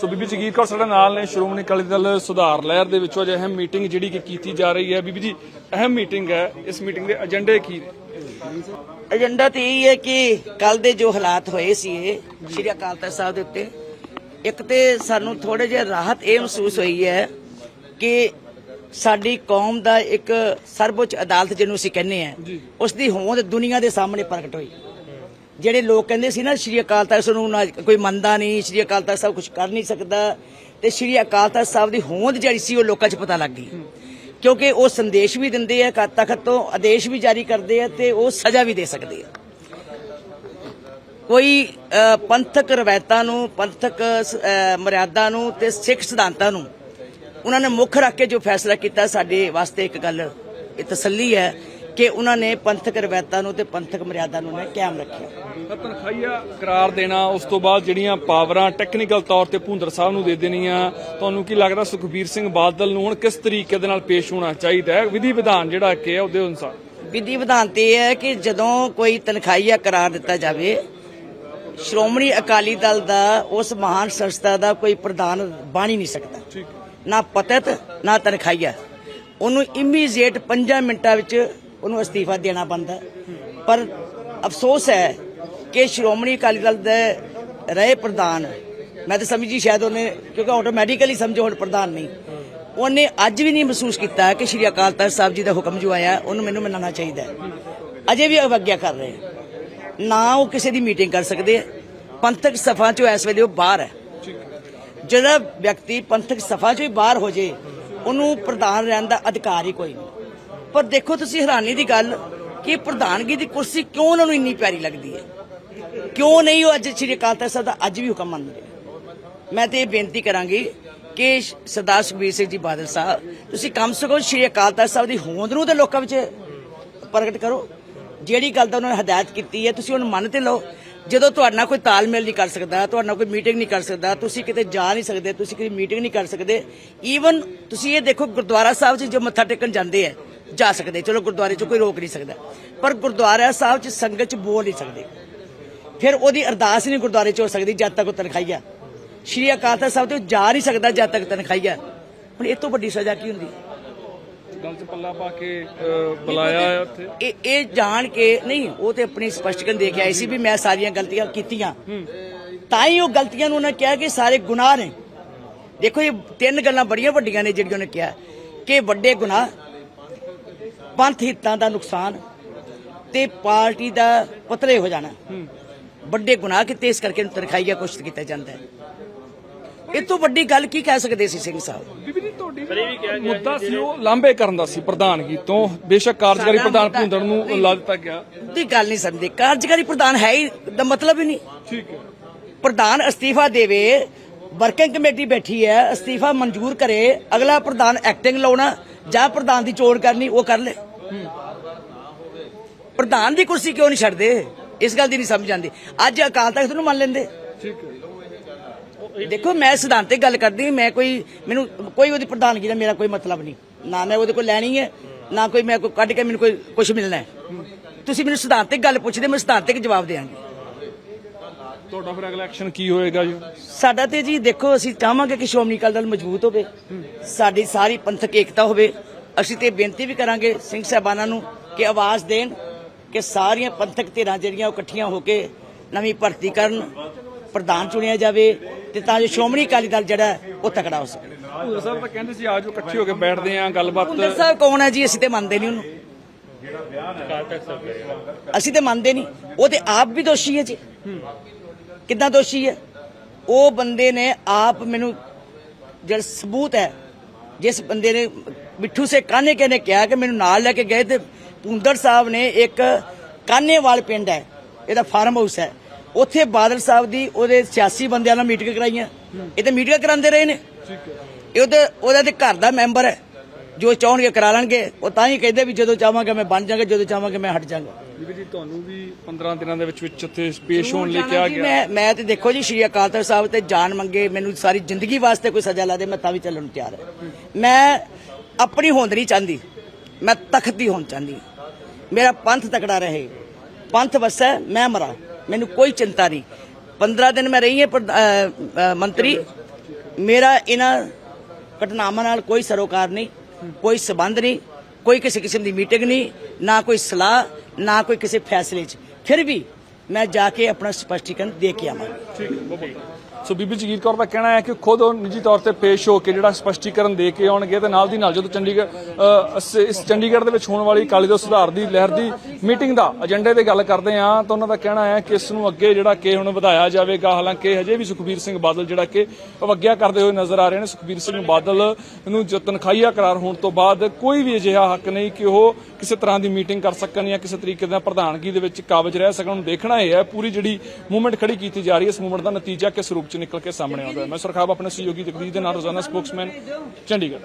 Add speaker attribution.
Speaker 1: ਸੋ ਬੀਬੀ ਜਗੀਰ ਕੌਰ ਸਾਡੇ ਨਾਲ ਨੇ ਸ਼੍ਰੋਮਣੀ ਅਕਾਲੀ ਦਲ ਸੁਧਾਰ ਲਹਿਰ ਦੇ ਵਿੱਚੋਂ ਅੱਜ ਅਹਿਮ ਮੀਟਿੰਗ ਜਿਹੜੀ ਕਿ ਕੀਤੀ ਜਾ ਰਹੀ ਹੈ। ਬੀਬੀ ਜੀ ਅਹਿਮ ਮੀਟਿੰਗ ਹੈ। ਇਸ ਮੀਟਿੰਗ ਦੇ ਏਜੰਡੇ ਕੀ ਨੇ?
Speaker 2: ਏਜੰਡਾ ਤੇ ਇਹ ਹੈ ਕਿ ਕੱਲ ਦੇ ਜੋ ਹਾਲਾਤ ਹੋਏ ਸੀ ਇਹ ਸ਼੍ਰੀ ਅਕਾਲ ਤਖਤ ਸਾਹਿਬ ਦੇ ਉੱਤੇ ਇੱਕ ਤੇ ਸਾਨੂੰ ਥੋੜੇ ਜਿਹਾ ਰਾਹਤ ਇਹ ਮਹਿਸੂਸ ਹੋਈ ਹੈ ਕਿ ਸਾਡੀ ਕੌਮ ਦਾ ਇੱਕ ਸਰਵਉੱਚ ਅਦਾਲਤ ਜਿਹਨੂੰ ਅਸੀਂ ਕਹਿੰਦੇ ਆ ਉਸ ਦੀ ਹੋਂਦ ਦੁਨੀਆ ਦੇ ਸਾਹਮਣੇ ਪ੍ਰਗਟ ਹੋਈ। ਜਿਹੜੇ ਲੋਕ ਕਹਿੰਦੇ ਸੀ ਨਾ, ਸ਼੍ਰੀ ਅਕਾਲ ਤਖਤ ਨੂੰ ਕੋਈ ਮੰਨਦਾ ਨਹੀਂ, ਸ਼੍ਰੀ ਅਕਾਲ ਤਖਤ ਸਾਹਿਬ ਕੁਝ ਕਰ ਨਹੀਂ ਸਕਦਾ। ਤੇ ਸ਼੍ਰੀ ਅਕਾਲ ਤਖਤ ਸਾਹਿਬ ਦੀ ਹੋਂਦ ਜਿਹੜੀ ਸੀ, ਉਹ ਲੋਕਾਂ 'ਚ ਪਤਾ ਲੱਗ ਗਈ। ਕਿਉਂਕਿ ਉਹ ਸੰਦੇਸ਼ ਵੀ ਦਿੰਦੇ ਆ ਤਖਤ ਤੋਂ ਆਦੇਸ਼ ਵੀ ਜਾਰੀ ਕਰਦੇ ਆ ਤੇ ਉਹ ਸਜ਼ਾ ਵੀ ਦੇ ਸਕਦੇ ਆ। ਕੋਈ ਪੰਥਕ ਰਵਾਇਤਾਂ ਨੂੰ, ਪੰਥਕ ਮਰਿਆਦਾ ਨੂੰ ਤੇ ਸਿੱਖ ਸਿਧਾਂਤਾਂ ਨੂੰ ਉਹਨਾਂ ਨੇ ਮੁੱਖ ਰੱਖ ਕੇ ਜੋ ਫੈਸਲਾ ਕੀਤਾ, ਸਾਡੇ ਵਾਸਤੇ ਇੱਕ ਗੱਲ, ਇਹ ਤਸੱਲੀ ਹੈ ਕਿ ਉਹਨਾਂ ਨੇ ਪੰਥਕ ਰਵਾਇਤਾਂ ਨੂੰ ਤੇ ਪੰਥਕ ਮਰਿਆਦਾ ਨੂੰ ਨੇ ਕਾਇਮ ਰੱਖਿਆ।
Speaker 1: ਤਨਖਾਹੀਆ ਕਰਾਰ ਦੇਣਾ ਉਸ ਤੋਂ ਬਾਅਦ ਜਿਹੜੀਆਂ ਪਾਵਰਾਂ ਟੈਕਨੀਕਲ ਤੌਰ ਤੇ ਭੁੰਦਰ ਸਾਹਿਬ ਨੂੰ ਦੇ ਦੇਣੀਆਂ ਤੁਹਾਨੂੰ ਕੀ ਲੱਗਦਾ ਸੁਖਬੀਰ ਸਿੰਘ ਬਾਦਲ ਨੂੰ ਹੁਣ ਕਿਸ ਤਰੀਕੇ ਦੇ ਨਾਲ ਪੇਸ਼ ਹੋਣਾ ਚਾਹੀਦਾ ਹੈ? ਵਿਧੀ ਵਿਧਾਨ ਜਿਹੜਾ ਕਿ ਹੈ ਉਹਦੇ ਅਨੁਸਾਰ।
Speaker 2: ਵਿਧੀ ਵਿਧਾਨ ਤੇ ਇਹ ਹੈ ਕਿ ਜਦੋਂ ਕੋਈ ਤਨਖਾਹੀਆ ਕਰਾਰ ਦਿੱਤਾ ਜਾਵੇ ਸ਼੍ਰੋਮਣੀ ਅਕਾਲੀ ਦਲ ਦਾ ਉਸ ਮਹਾਨ ਸੰਸਥਾ ਦਾ ਕੋਈ ਪ੍ਰਧਾਨ ਬਣ ਹੀ ਨਹੀਂ ਸਕਦਾ।
Speaker 1: ਠੀਕ।
Speaker 2: ਨਾ ਪਤਤ ਨਾ ਤਨਖਾਹੀਆ। ਉਹਨੂੰ ਇਮੀਡੀਏਟ 5 ਮਿੰਟਾਂ ਵਿੱਚ ਉਹਨੂੰ ਅਸਤੀਫਾ ਦੇਣਾ ਪੈਂਦਾ। ਪਰ ਅਫਸੋਸ ਹੈ ਕਿ ਸ਼੍ਰੋਮਣੀ ਅਕਾਲੀ ਦਲ ਦੇ ਰਹੇ ਪ੍ਰਧਾਨ, ਮੈਂ ਤਾਂ ਸਮਝੀ ਸ਼ਾਇਦ ਉਹਨੇ, ਕਿਉਂਕਿ ਆਟੋਮੈਟਿਕਲੀ ਸਮਝੋ ਹੁਣ ਪ੍ਰਧਾਨ ਨਹੀਂ। ਉਹਨੇ ਅੱਜ ਵੀ ਨਹੀਂ ਮਹਿਸੂਸ ਕੀਤਾ ਕਿ ਸ਼੍ਰੀ ਅਕਾਲ ਤਖਤ ਸਾਹਿਬ ਜੀ ਦਾ ਹੁਕਮ ਜੋ ਆਇਆ, ਉਹਨੂੰ ਮੈਨੂੰ ਮੰਨਣਾ ਚਾਹੀਦਾ ਅਜੇ ਵੀ ਅਵਗਿਆ ਕਰ ਰਹੇ ਨਾ ਉਹ ਕਿਸੇ ਦੀ ਮੀਟਿੰਗ ਕਰ ਸਕਦੇ, ਪੰਥਕ ਸਫ਼ਾ ਚੋਂ ਇਸ ਵੇਲੇ ਉਹ ਬਾਹਰ ਹੈ। ਜਿਹੜਾ ਵਿਅਕਤੀ ਪੰਥਕ ਸਫ਼ਾ ਚੋਂ ਹੀ ਬਾਹਰ ਹੋ ਜੇ, ਉਹਨੂੰ ਪ੍ਰਧਾਨ ਰਹਿਣ ਦਾ ਅਧਿਕਾਰ ਹੀ ਕੋਈ ਨਹੀਂ। ਪਰ ਦੇਖੋ ਤੁਸੀਂ ਹੈਰਾਨੀ ਦੀ ਗੱਲ ਕਿ ਪ੍ਰਧਾਨਗੀ ਦੀ ਕੁਰਸੀ ਕਿਉਂ ਉਹਨਾਂ ਨੂੰ ਇੰਨੀ ਪਿਆਰੀ ਲੱਗਦੀ ਹੈ? ਕਿਉਂ ਨਹੀਂ ਉਹ ਅੱਜ ਸ਼੍ਰੀ ਅਕਾਲ ਤਖਤ ਸਾਹਿਬ ਦਾ ਅੱਜ ਵੀ ਹੁਕਮ ਮੰਨਦੇ ਮੈਂ ਤੇ ਇਹ ਬੇਨਤੀ ਕਰਾਂਗੀ ਕਿ ਸਰਦਾਰ ਸੁਖਬੀਰ ਸਿੰਘ ਜੀ ਬਾਦਲ ਸਾਹਿਬ, ਤੁਸੀਂ ਕਮ ਸੇ ਕਮ ਸ਼੍ਰੀ ਅਕਾਲ ਤਖਤ ਸਾਹਿਬ ਦੀ ਹੋਂਦ ਨੂੰ ਤੇ ਲੋਕਾਂ ਵਿੱਚ ਪ੍ਰਗਟ ਕਰੋ। ਜਿਹੜੀ ਗੱਲ ਦਾ ਉਹਨਾਂ ਨੇ ਹਦਾਇਤ ਕੀਤੀ ਹੈ, ਤੁਸੀਂ ਉਹਨੂੰ ਮੰਨ ਤੇ ਲਓ। ਜਦੋਂ ਤੁਹਾਡਾ ਕੋਈ ਤਾਲਮੇਲ ਨਹੀਂ ਕਰ ਸਕਦਾ, ਤੁਹਾਡਾ ਕੋਈ ਮੀਟਿੰਗ ਨਹੀਂ ਕਰ ਸਕਦਾ, ਤੁਸੀਂ ਕਿਤੇ ਜਾ ਨਹੀਂ ਸਕਦੇ, ਤੁਸੀਂ ਕਿਤੇ ਮੀਟਿੰਗ ਨਹੀਂ ਕਰ ਸਕਦੇ। ਈਵਨ ਤੁਸੀਂ ਇਹ ਦੇਖੋ ਗੁਰਦੁਆਰਾ ਸਾਹਿਬ 'ਚ ਜੋ ਮੱਥਾ ਟੇਕਣ ਜਾਂਦੇ ਆ ਜਾ ਸਕਦੇ। ਚਲੋ ਗੁਰਦੁਆਰੇ 'ਚ ਕੋਈ ਰੋਕ ਨਹੀਂ ਸਕਦਾ। ਪਰ ਗੁਰਦੁਆਰਾ ਸਾਹਿਬ 'ਚ ਸੰਗਤ 'ਚ ਬੋਲ ਨਹੀਂ ਸਕਦੇ। ਫਿਰ ਉਹਦੀ ਅਰਦਾਸ ਨਹੀਂ ਗੁਰਦੁਆਰੇ 'ਚ ਹੋ ਸਕਦੀ ਜਦ ਤੱਕ ਉਹ ਤਨਖਾਹੀਆ। ਸ਼੍ਰੀ ਅਕਾਲ ਤਖਤ ਸਾਹਿਬ ਤੋਂ ਜਾ ਨਹੀਂ ਸਕਦਾ ਜਦ ਤੱਕ ਤਨਖਾਹੀਆ। ਹੁਣ ਇਹ ਤੋਂ ਵੱਡੀ ਸਜ਼ਾ ਕੀ ਹੁੰਦੀ?
Speaker 1: ਗੱਲ 'ਚ ਪੱਲਾ ਪਾ ਕੇ ਬੁਲਾਇਆ ਉੱਥੇ।
Speaker 2: ਇਹ ਇਹ ਜਾਣ ਕੇ ਨਹੀਂ ਉਹ ਤੇ ਆਪਣੀ ਸਪਸ਼ਟੀਕਰਨ ਦੇ ਕੇ ਆਈ ਸੀ ਵੀ ਮੈਂ ਸਾਰੀਆਂ ਗਲਤੀਆਂ ਕੀਤੀਆਂ। ਤਾਂ ਹੀ ਉਹ ਗਲਤੀਆਂ ਨੂੰ ਉਹਨੇ ਕਿਹਾ ਕਿ ਸਾਰੇ ਗੁਨਾਹ ਨੇ। ਦੇਖੋ ਇਹ ਤਿੰਨ ਗੱਲਾਂ ਬੜੀਆਂ ਵੱਡੀਆਂ ਨੇ ਜਿਹੜੀਆਂ ਉਹਨੇ ਕਿਹਾ। ਕਿ ਵੱਡੇ ਗੁਨਾਹ ਪੰਥ ਹਿੱਤਾਂ ਦਾ ਨੁਕਸਾਨ ਤੇ ਪਾਰਟੀ ਦਾ ਪਤਲੇ ਹੋ ਜਾਣਾ। ਵੱਡੇ ਗੁਨਾਹ ਕਿਤੇ ਇਸ ਕਰਕੇ ਇਹਨੂੰ ਤਨਖਾਹੀਆ ਕੁਸ਼ਤ ਕੀਤਾ ਜਾਂਦਾ ਹੈ। ਇਹ ਤੋਂ ਵੱਡੀ ਗੱਲ ਕੀ ਕਹਿ ਸਕਦੇ ਸੀ ਸਿੰਘ ਸਾਹਿਬ?
Speaker 1: ਬੀਬੀ ਜੀ ਤੁਹਾਡੀ ਮੁੱਦਾ ਸੀ ਉਹ ਲਾਂਬੇ ਕਰਨ ਦਾ ਸੀ ਪ੍ਰਧਾਨਗੀ ਤੋਂ। ਬੇਸ਼ੱਕ ਕਾਰਜਕਾਰੀ ਪ੍ਰਧਾਨ ਭੁੰਦਰ ਨੂੰ ਲਾ ਦਿੱਤਾ ਗਿਆ।
Speaker 2: ਦੀ ਗੱਲ ਨਹੀਂ ਸਮਝਦੇ। ਕਾਰਜਕਾਰੀ ਪ੍ਰਧਾਨ ਹੈ ਹੀ ਦਾ ਮਤਲਬ ਹੀ ਨਹੀਂ।
Speaker 1: ਠੀਕ ਹੈ।
Speaker 2: ਪ੍ਰਧਾਨ ਅਸਤੀਫਾ ਦੇਵੇ ਵਰਕਿੰਗ ਕਮੇਟੀ ਬੈਠੀ ਹੈ ਅਸਤੀਫਾ ਮਨਜ਼ੂਰ ਕਰੇ ਅਗਲਾ ਪ੍ਰਧਾਨ ਐਕਟਿੰਗ ਲਾਉਣਾ ਜਾਂ ਪ੍ਰਧਾਨ ਦੀ ਚੋਣ ਕਰਨੀ, ਉਹ ਕਰ ਲੈ। ਪ੍ਰਧਾਨ ਦੀ ਕੁਰਸੀ ਕਿਉਂ ਨਹੀਂ ਛੱਡਦੇ? ਇਸ ਗੱਲ ਦੀ ਨਹੀਂ ਸਮਝ ਆਉਂਦੀ। ਅੱਜ ਅਕਾਲ ਤਖਤ ਨੂੰ ਮੰਨ ਲੈਂਦੇ। ਦੇਖੋ, ਮੈਂ ਸਿਧਾਂਤਿਕ ਗੱਲ ਕਰਦੀ, ਮੈਂ ਕੋਈ, ਮੈਨੂੰ ਕੋਈ ਉਹਦੀ ਪ੍ਰਧਾਨਗੀ ਦਾ ਮੇਰਾ ਕੋਈ ਮਤਲਬ ਨਹੀਂ। ਨਾ ਮੈਂ ਉਹਦੇ ਕੋਲ ਲੈਣੀ ਹੈ, ਨਾ ਕੋਈ ਮੈਂ ਕੋਈ ਕੱਢ ਕੇ ਮੈਨੂੰ ਕੋਈ ਕੁਝ ਮਿਲਣਾ ਤੁਸੀਂ ਮੈਨੂੰ ਸਿਧਾਂਤਿਕ ਗੱਲ ਪੁੱਛਦੇ, ਮੈਂ ਸਿਧਾਂਤਿਕ ਜਵਾਬ ਦੇਵਾਂਗੀ।
Speaker 1: ਤੁਹਾਡਾ ਫਿਰ ਅਗਲਾ ਐਕਸ਼ਨ ਕੀ ਹੋਏਗਾ ਜੀ?
Speaker 2: ਸਾਡਾ ਤੇ ਜੀ ਦੇਖੋ ਅਸੀਂ ਚਾਹਾਂਗੇ ਕਿ ਸ਼੍ਰੋਮਣੀ ਅਕਾਲੀ ਦਲ ਮਜ਼ਬੂਤ ਹੋਵੇ ਸਾਡੀ ਸਾਰੀ ਪੰਥਕ ਏਕਤਾ ਹੋਵੇ। ਅਸੀਂ ਤੇ ਬੇਨਤੀ ਵੀ ਕਰਾਂਗੇ ਸਿੰਘ ਸਾਹਿਬਾਨਾਂ ਨੂੰ ਕਿ ਆਵਾਜ਼ ਦੇਣ ਕਿ ਸਾਰੀਆਂ ਪੰਥਕ ਧਿਰਾਂ ਜਿਹੜੀਆਂ ਉਹ ਇਕੱਠੀਆਂ ਹੋ ਕੇ ਨਵੀਂ ਭਰਤੀ ਕਰਨ ਪ੍ਰਧਾਨ ਚੁਣਿਆ ਜਾਵੇ ਤੇ ਤਾਂ ਜੋ ਸ਼੍ਰੋਮਣੀ ਅਕਾਲੀ ਦਲ ਜਿਹੜਾ ਹੈ, ਉਹ ਤਕੜਾ ਹੋ ਸਕੇ।
Speaker 1: ਭੁੰਦਰ ਸਾਹਿਬ ਤਾਂ ਕਹਿੰਦੇ ਸੀ ਆਜੋ ਇਕੱਠੇ ਹੋ ਕੇ ਬੈਠਦੇ ਆਂ ਗੱਲਬਾਤ
Speaker 2: ਸਾਹਿਬ ਕੌਣ ਹੈ ਜੀ? ਅਸੀਂ ਤੇ ਮੰਨਦੇ ਨਹੀਂ ਉਹਨੂੰ। ਅਸੀਂ ਤੇ ਮੰਨਦੇ ਨਹੀਂ। ਉਹ ਤੇ ਆਪ ਵੀ ਦੋਸ਼ੀ ਹੈ ਜੀ। ਕਿੱਦਾਂ ਦੋਸ਼ੀ ਹੈ? ਉਹ ਬੰਦੇ ਨੇ ਆਪ ਮੈਨੂੰ ਜਿਹੜਾ ਸਬੂਤ ਹੈ, ਜਿਸ ਬੰਦੇ ਨੇ ਮਿੱਠੂ ਸੇ ਕਾਨੇ ਕੇ ਨੇ ਕਿਹਾ ਕਿ ਮੈਨੂੰ ਨਾਲ ਲੈ ਕੇ ਗਏ ਤੇ ਪੁੰਦਰ ਸਾਹਿਬ ਨੇ ਇੱਕ ਕਾਨੇਵਾਲ ਪਿੰਡ ਹੈ, ਇਹਦਾ ਫਾਰਮ ਹਾਊਸ ਹੈ। ਉੱਥੇ ਬਾਦਲ ਸਾਹਿਬ ਦੀ ਉਹਦੇ ਸਿਆਸੀ ਬੰਦਿਆਂ ਨਾਲ ਮੀਟਿੰਗ ਕਰਾਈਆਂ। ਇਹ ਤੇ ਮੀਟਿੰਗ ਕਰਾਉਂਦੇ ਰਹੇ ਨੇ। ਇਹ ਉਹਦੇ ਉਹਦਾ ਤੇ ਘਰ ਦਾ ਮੈਂਬਰ ਹੈ। ਜੋ ਚਾਹਣਗੇ ਕਰਾ ਲੈਣਗੇ। ਉਹ ਤਾਂ ਹੀ ਕਹਿੰਦੇ ਵੀ ਜਦੋਂ ਚਾਹਾਂਗਾ ਮੈਂ ਬਣ ਜਾਵਾਂਗਾ ਜਦੋਂ ਚਾਹਾਂਗਾ ਮੈਂ ਹਟ ਜਾਵਾਂਗਾ
Speaker 1: ਬੀਬੀ ਜੀ ਤੁਹਾਨੂੰ ਵੀ 15 ਦਿਨਾਂ ਦੇ ਵਿੱਚ ਵਿੱਚ ਉੱਥੇ ਪੇਸ਼ ਹੋਣ ਲਈ ਕਿਹਾ ਗਿਆ।
Speaker 2: ਮੈਂ ਮੈਂ ਤੇ ਦੇਖੋ ਜੀ ਸ਼੍ਰੀ ਅਕਾਲ ਤਖਤ ਸਾਹਿਬ ਤੇ ਜਾਨ ਮੰਗੇ ਮੈਨੂੰ ਸਾਰੀ ਜ਼ਿੰਦਗੀ ਵਾਸਤੇ ਕੋਈ ਸਜ਼ਾ ਲਾ ਦੇ ਮੈਂ ਤਾਂ ਵੀ ਚੱਲਣ ਨੂੰ ਤਿਆਰ ਹਾਂ। ਮੈਂ ਆਪਣੀ ਹੋਂਦ ਨਹੀਂ ਚਾਹੁੰਦੀ। ਮੈਂ ਤਖਤ ਦੀ ਹੋਂਦ ਚਾਹੁੰਦੀ। ਮੇਰਾ ਪੰਥ ਤਕੜਾ ਰਹੇ। ਪੰਥ ਵਸੈ ਮੈਂ ਮਰਾਂ। ਮੈਨੂੰ ਕੋਈ ਚਿੰਤਾ ਨਹੀਂ। 15 ਦਿਨ ਮੈਂ ਰਹੀ ਹਾਂ ਮੰਤਰੀ। ਮੇਰਾ ਇਹਨਾਂ ਘਟਨਾਵਾਂ ਨਾਲ ਕੋਈ ਸਰੋਕਾਰ ਨਹੀਂ ਕੋਈ ਸਬੰਧ ਨਹੀਂ ਕੋਈ ਕਿਸੇ ਕਿਸਮ ਦੀ ਮੀਟਿੰਗ ਨਹੀਂ ਨਾ ਕੋਈ ਸਲਾਹ ਨਾ ਕੋਈ ਕਿਸੇ ਫੈਸਲੇ 'ਚ। ਫਿਰ ਵੀ ਮੈਂ ਜਾ ਕੇ ਆਪਣਾ ਸਪਸ਼ਟੀਕਰਨ ਦੇ ਕੇ ਆਵਾਂਗਾ
Speaker 1: ਠੀਕ ਹੈ, ਬਹੁਤ ਬਹੁਤ ਸੋ ਬੀਬੀ ਜਗੀਰ ਕੌਰ ਦਾ ਕਹਿਣਾ ਹੈ ਕਿ ਖੁਦ ਉਹ ਨਿੱਜੀ ਤੌਰ ਤੇ ਪੇਸ਼ ਹੋ ਕੇ ਜਿਹੜਾ ਸਪਸ਼ਟੀਕਰਨ ਦੇ ਕੇ ਆਉਣਗੇ ਤੇ ਨਾਲ ਦੀ ਨਾਲ ਜਦੋਂ ਚੰਡੀਗੜ੍ਹ ਇਸ- ਚੰਡੀਗੜ੍ਹ ਦੇ ਵਿੱਚ ਹੋਣ ਵਾਲੀ ਅਕਾਲੀ ਦਲ ਸੁਧਾਰ ਦੀ ਲਹਿਰ ਦੀ ਮੀਟਿੰਗ ਦਾ ਏਜੰਡੇ ਤੇ ਗੱਲ ਕਰਦੇ ਆ ਤਾਂ ਉਹਨਾਂ ਦਾ ਕਹਿਣਾ ਹੈ ਕਿ ਇਸ ਨੂੰ ਅੱਗੇ ਜਿਹੜਾ ਕਿ ਹੁਣ ਵਧਾਇਆ ਜਾਵੇਗਾ। ਹਾਲਾਂਕਿ ਹਜੇ ਵੀ ਸੁਖਬੀਰ ਸਿੰਘ ਬਾਦਲ ਜਿਹੜਾ ਕਿ ਅਵਗਿਆ ਕਰਦੇ ਹੋਏ ਨਜ਼ਰ ਆ ਰਹੇ ਨੇ। ਸੁਖਬੀਰ ਸਿੰਘ ਬਾਦਲ ਨੂੰ ਜੋ ਤਨਖਾਹੀਆ ਕਰਾਰ ਹੋਣ ਤੋਂ ਬਾਅਦ ਕੋਈ ਵੀ ਅਜਿਹਾ ਹੱਕ ਨਹੀਂ ਕਿ ਉਹ ਕਿਸੇ ਤਰ੍ਹਾਂ ਦੀ ਮੀਟਿੰਗ ਕਰ ਸਕਣ ਜਾਂ ਕਿਸੇ ਤਰੀਕੇ ਦਾ ਪ੍ਰਧਾਨਗੀ ਦੇ ਵਿੱਚ ਕਾਬਜ ਰਹਿ ਸਕਣ। ਦੇਖਣਾ ਇਹ ਹੈ, ਪੂਰੀ ਜਿਹੜੀ ਮੂਵਮੈਂਟ ਖੜੀ ਕੀਤੀ ਜਾ ਰਹੀ ਹੈ, ਇਸ ਮੂਵਮੈਂਟ ਦਾ ਨਤੀਜਾ ਕਿਸ ਰੂਪ ਚ ਨਿਕਲ ਕੇ ਸਾਹਮਣੇ ਆਉਂਦਾ ਹੈ। ਮੈਂ ਸੁਰਖਾਬ ਆਪਣੇ ਸਹਿਯੋਗੀ ਜਗਦੀਸ਼ ਦੇ ਨਾਲ ਰੋਜ਼ਾਨਾ ਸਪੋਕਸਮੈਨ ਚੰਡੀਗੜ੍ਹ।